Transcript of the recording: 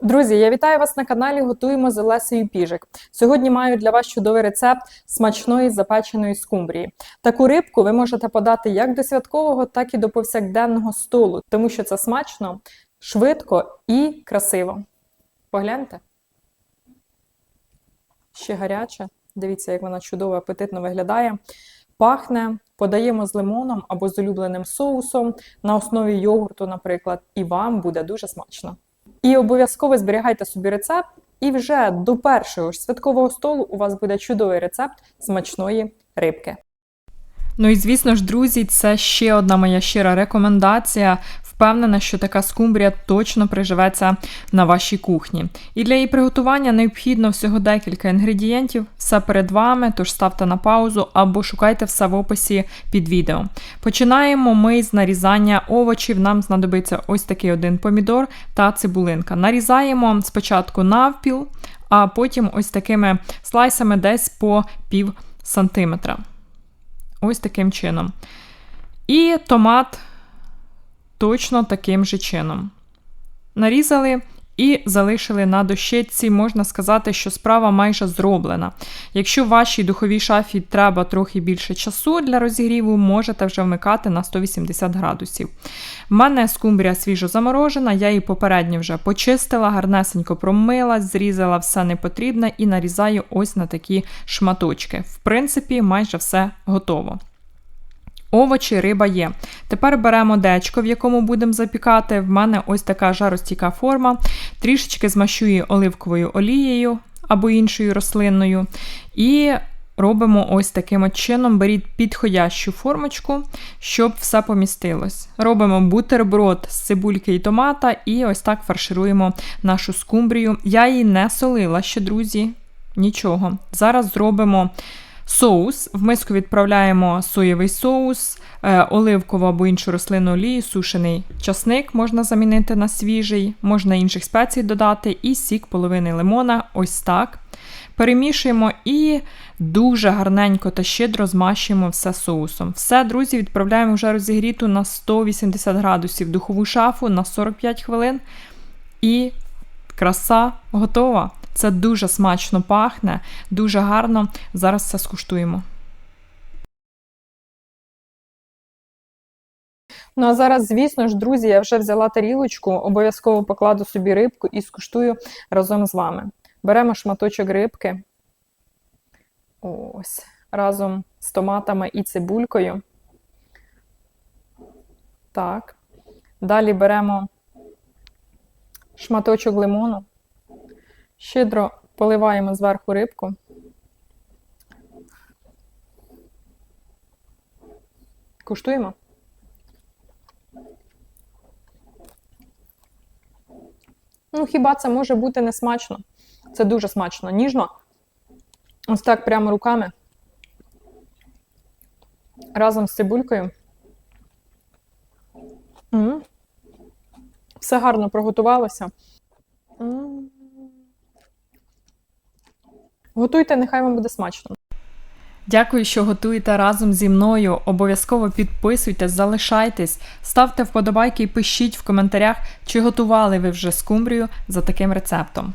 Друзі, я вітаю вас на каналі Готуємо з Олесею Піжик. Сьогодні маю для вас чудовий рецепт смачної запеченої скумбрії. Таку рибку ви можете подати як до святкового, так і до повсякденного столу, тому що це смачно, швидко і красиво. Погляньте. Ще гаряче. Дивіться, як вона чудово апетитно виглядає. Пахне, подаємо з лимоном або з улюбленим соусом на основі йогурту, наприклад, і вам буде дуже смачно. І обов'язково зберігайте собі рецепт, і вже до першого ж святкового столу у вас буде чудовий рецепт смачної рибки. Ну і звісно ж, друзі, це ще одна моя щира рекомендація. Впевнена, що така скумбрія точно приживеться на вашій кухні. І для її приготування необхідно всього декілька інгредієнтів. Все перед вами, тож ставте на паузу або шукайте все в описі під відео. Починаємо ми з нарізання овочів. Нам знадобиться ось такий один помідор та цибулинка. Нарізаємо спочатку навпіл, а потім ось такими слайсами десь по пів сантиметра. Ось таким чином. І томат точно таким же чином. Нарізали і залишили на дощечці, можна сказати, що справа майже зроблена. Якщо вашій духовій шафі треба трохи більше часу для розігріву, можете вже вмикати на 180 градусів. У мене скумбрія свіжо заморожена, я її попередньо вже почистила, гарнесенько промила, зрізала все непотрібне і нарізаю ось на такі шматочки. В принципі, майже все готово. Овочі, риба є. Тепер беремо дечко, в якому будемо запікати. В мене ось така жаростійка форма. Трішечки змащую оливковою олією або іншою рослинною. І робимо ось таким от чином: беріть підходящу формочку, щоб все помістилось. Робимо бутерброд з цибульки і томата, і ось так фаршируємо нашу скумбрію. Я її не солила ще, друзі. Нічого. Зараз зробимо. Соус. В миску відправляємо соєвий соус, е, оливкову або іншу рослинну олію, сушений часник можна замінити на свіжий, можна інших спецій додати, і сік половини лимона, ось так. Перемішуємо і дуже гарненько та щедро змащуємо все соусом. Все, друзі, відправляємо вже розігріту на 180 градусів духову шафу на 45 хвилин. І краса готова. Це дуже смачно пахне, дуже гарно. Зараз це скуштуємо. Ну а зараз, звісно ж, друзі, я вже взяла тарілочку, обов'язково покладу собі рибку і скуштую разом з вами. Беремо шматочок рибки. Ось. Разом з томатами і цибулькою. Так. Далі беремо шматочок лимону. Щедро поливаємо зверху рибку. Куштуємо. Ну, хіба це може бути не смачно? Це дуже смачно. Ніжно. Ось так прямо руками. Разом з цибулькою. -м. Все гарно приготувалося. Готуйте, нехай вам буде смачно. Дякую, що готуєте разом зі мною. Обов'язково підписуйтесь, залишайтесь, ставте вподобайки і пишіть в коментарях, чи готували ви вже скумбрію за таким рецептом.